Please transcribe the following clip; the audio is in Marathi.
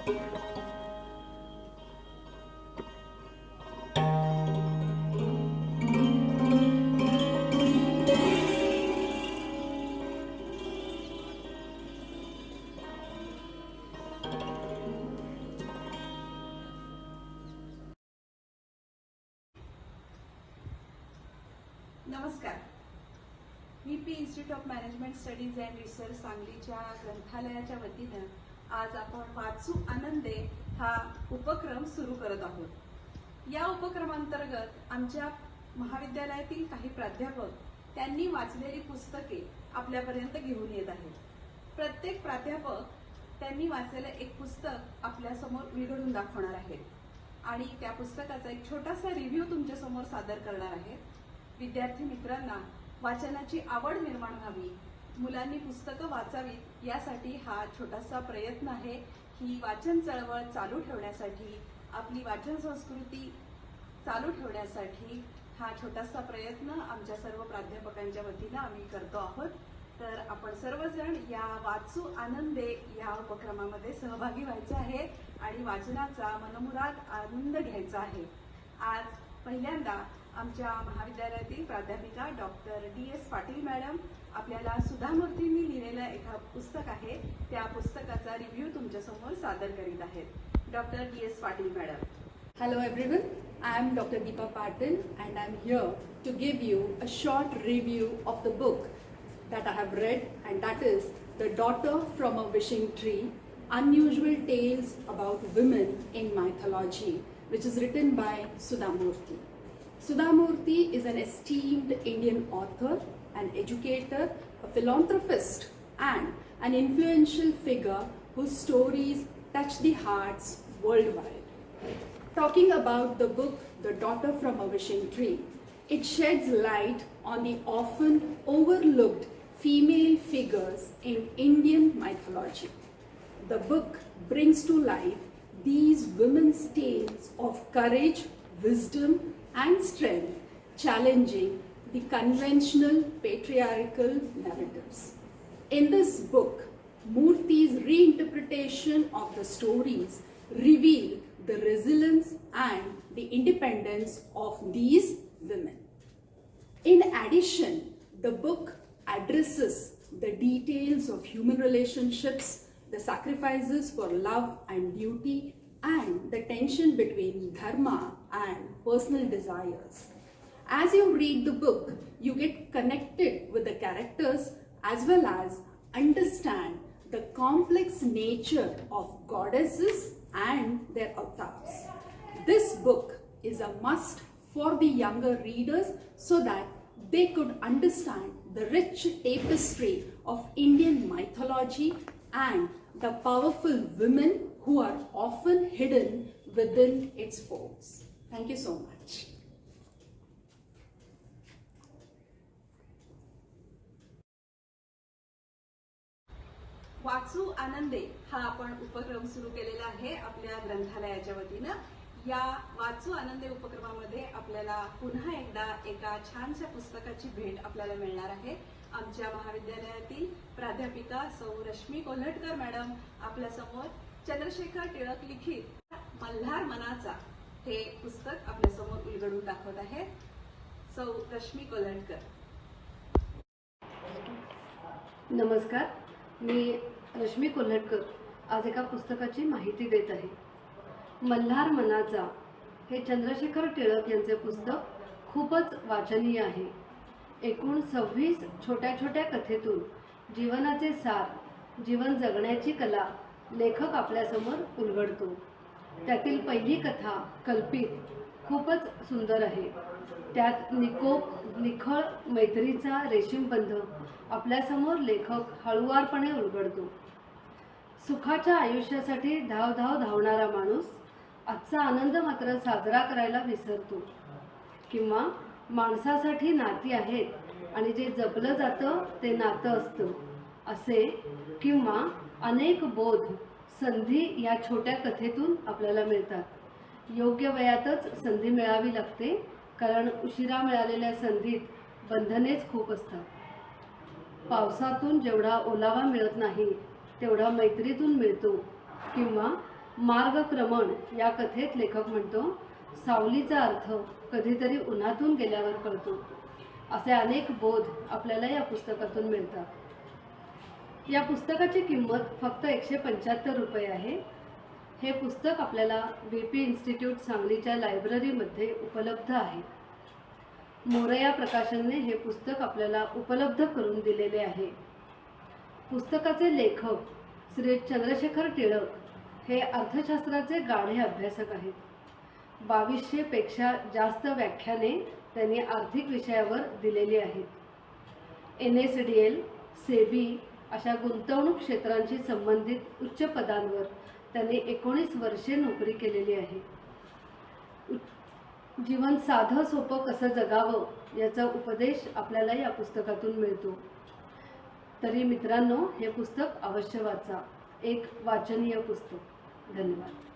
नमस्कार. V P institute of management studies and research सांगलीच्या ग्रंथालयाच्या वतीनं आज आपण वाचू आनंदे हा उपक्रम सुरू करत आहोत. या उपक्रमांतर्गत आमच्या महाविद्यालयातील काही प्राध्यापक त्यांनी वाचलेली पुस्तके आपल्यापर्यंत घेऊन येत आहेत. प्रत्येक प्राध्यापक त्यांनी वाचलेलं एक पुस्तक आपल्यासमोर विघडून दाखवणार आहेत. आणि त्या पुस्तकाचा एक छोटासा रिव्ह्यू तुमच्यासमोर सादर करणार आहेत. विद्यार्थी मित्रांना वाचनाची आवड निर्माण व्हावी मुलांनी पुस्तकं वाचावीत यासाठी हा छोटासा प्रयत्न आहे. ही वाचन चळवळ चालू ठेवण्यासाठी आपली वाचन संस्कृती चालू ठेवण्यासाठी हा छोटासा प्रयत्न आमच्या सर्व प्राध्यापकांच्या वतीनं आम्ही करतो आहोत. तर आपण सर्वजण या वाचू आनंदे या उपक्रमामध्ये सहभागी व्हायचे आहे आणि वाचनाचा मनमुराद आनंद घ्यायचा आहे. आज पहिल्यांदा आमच्या महाविद्यालयातील प्राध्यापिका doctor D S Patil madam आपल्याला सुधा मूर्तींनी लिहिलेलं एक पुस्तक आहे. त्या पुस्तकाचा रिव्ह्यू तुमच्यासमोर सादर करीत आहेत. Doctor D S Patil madam. Hello everyone I am doctor Deepa Patil and I am here to give you a short review of the book that I have read and that is the daughter from a wishing tree unusual tales about women in mythology which is written by Sudha Murthy Sudhamurthy is an esteemed Indian author, an educator, a philanthropist, and an influential figure whose stories touch the hearts worldwide. Talking about the book The Daughter from a Wishing Tree, it sheds light on the often overlooked female figures in Indian mythology. The book brings to life these women's tales of courage, wisdom, and strength, challenging the conventional patriarchal narratives. In this book, Murthy's reinterpretation of the stories reveal the resilience and the independence of these women. In addition, the book addresses the details of human relationships, the sacrifices for love and duty, and the tension between dharma and personal desires. As you read the book, you get connected with the characters as well as understand the complex nature of goddesses and their avatars. This book is a must for the younger readers so that they could understand the rich tapestry of Indian mythology and the powerful women who are often hidden within its folds. Thank you so much. वाचू आनंदे हा आपण उपक्रम सुरू केलेला आहे आपल्या ग्रंथालयाच्या वतीनं या वाचू आनंदे उपक्रमामध्ये आपल्याला पुन्हा एकदा एका छानशा पुस्तकाची भेट आपल्याला मिळणार आहे आमच्या महाविद्यालयातील प्राध्यापिका सौ रश्मी कोल्हटकर मॅडम आपल्यासमोर चंद्रशेखर टिळक लिखित मल्हार मनाचा हे पुस्तक आपल्यासमोर उलगडून दाखवत आहे. सौ रश्मी कोल्हटकर नमस्कार. मी रश्मी कोल्हटकर आज एका पुस्तकाची माहिती देत आहे. मल्हार मनाचा हे चंद्रशेखर टिळक यांचे पुस्तक खूपच वाचनीय आहे. एकूण सव्वीस छोट्या छोट्या कथेतून जीवनाचे सार जीवन जगण्याची कला लेखक आपल्यासमोर उलगडतो. त्यातील पहिली कथा कल्पित खूपच सुंदर आहे. त्यात निकोप निखळ मैत्रीचा रेशीमबंध आपल्यासमोर लेखक हळुवारपणे उलगडतो. सुखाच्या आयुष्यासाठी धाव धाव धावणारा माणूस आजचा आनंद मात्र साजरा करायला विसरतो. किंवा माणसासाठी नाती आहेत आणि जे जपलं जातं ते नातं असतं. असे किंवा अनेक बोध संधी या छोट्या कथेतून आपल्याला मिळतात. योग्य वयातच संधी मिळावी लागते कारण उशिरा मिळालेल्या संधीत बंधनेच खूप असतात. पावसातून जेवढा ओलावा मिळत नाही तेवढा मैत्रीतून मिळतो किंवा मार्गक्रमण या कथेत लेखक म्हणतो सावलीचा अर्थ कधीतरी उन्हातून गेल्यावर कळतो. असे अनेक बोध आपल्याला या पुस्तकातून मिळतात. या पुस्तकाची किंमत फक्त एकशे पंच्याहत्तर रुपये आहे. हे पुस्तक आपल्याला व्ही पी इन्स्टिट्यूट सांगलीच्या लायब्ररीमध्ये उपलब्ध आहे. मोरया प्रकाशनने हे पुस्तक आपल्याला उपलब्ध करून दिलेले आहे. पुस्तकाचे लेखक श्री चंद्रशेखर टिळक हे अर्थशास्त्राचे गाढे अभ्यासक आहेत. बावीसशेपेक्षा जास्त व्याख्याने त्यांनी आर्थिक विषयावर दिलेली आहेत. N S D L SEBI अशा गुंतवणूक क्षेत्रांशी संबंधित उच्च पदांवर त्यांनी एकोणीस वर्षे नोकरी केलेली आहे. उ- जीवन साधं सोपं कसं जगावं याचा उपदेश आपल्याला या पुस्तकातून मिळतो. तरी मित्रांनो हे पुस्तक अवश्य वाचा. एक वाचनीय पुस्तक. धन्यवाद.